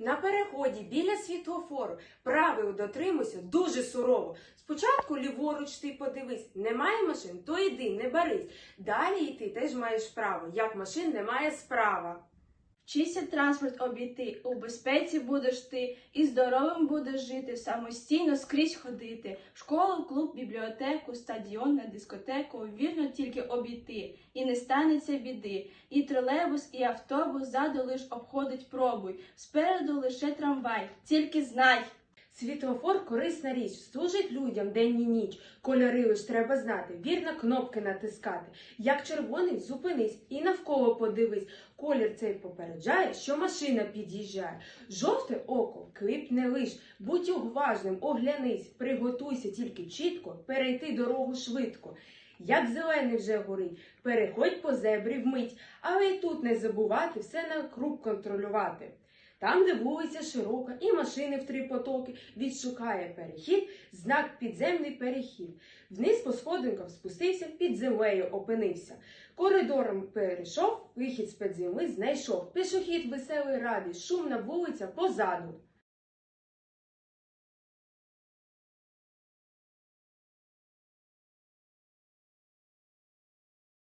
На переході біля світлофору правил дотримуйся дуже сурово. Спочатку ліворуч ти подивись, немає машин, то йди, не берись. Далі йти теж маєш право. Як машин немає справа. Вчися транспорт обійти, у безпеці будеш ти, і здоровим будеш жити, самостійно скрізь ходити. Школу, клуб, бібліотеку, стадіон, на дискотеку вірно тільки обійти, і не станеться біди. І тролейбус, і автобус ззаду лиш обходить пробуй. Спереду лише трамвай, тільки знай. Світлофор корисна річ, служить людям день і ніч. Кольори лиш треба знати, вірно кнопки натискати. Як червоний, зупинись і навколо подивись. Колір цей попереджає, що машина під'їжджає. Жовте око клипне лиш, будь уважним, оглянись, приготуйся тільки чітко, перейти дорогу швидко. Як зелений вже горить, переходь по зебрі вмить, але й тут не забувати все на круг контролювати. Там, де вулиця широка і машини в три потоки, відшукає перехід, знак підземний перехід. Вниз по сходинкам спустився, під землею опинився. Коридором перейшов, вихід з під земли знайшов. Пішохід веселий радий, шумна вулиця позаду.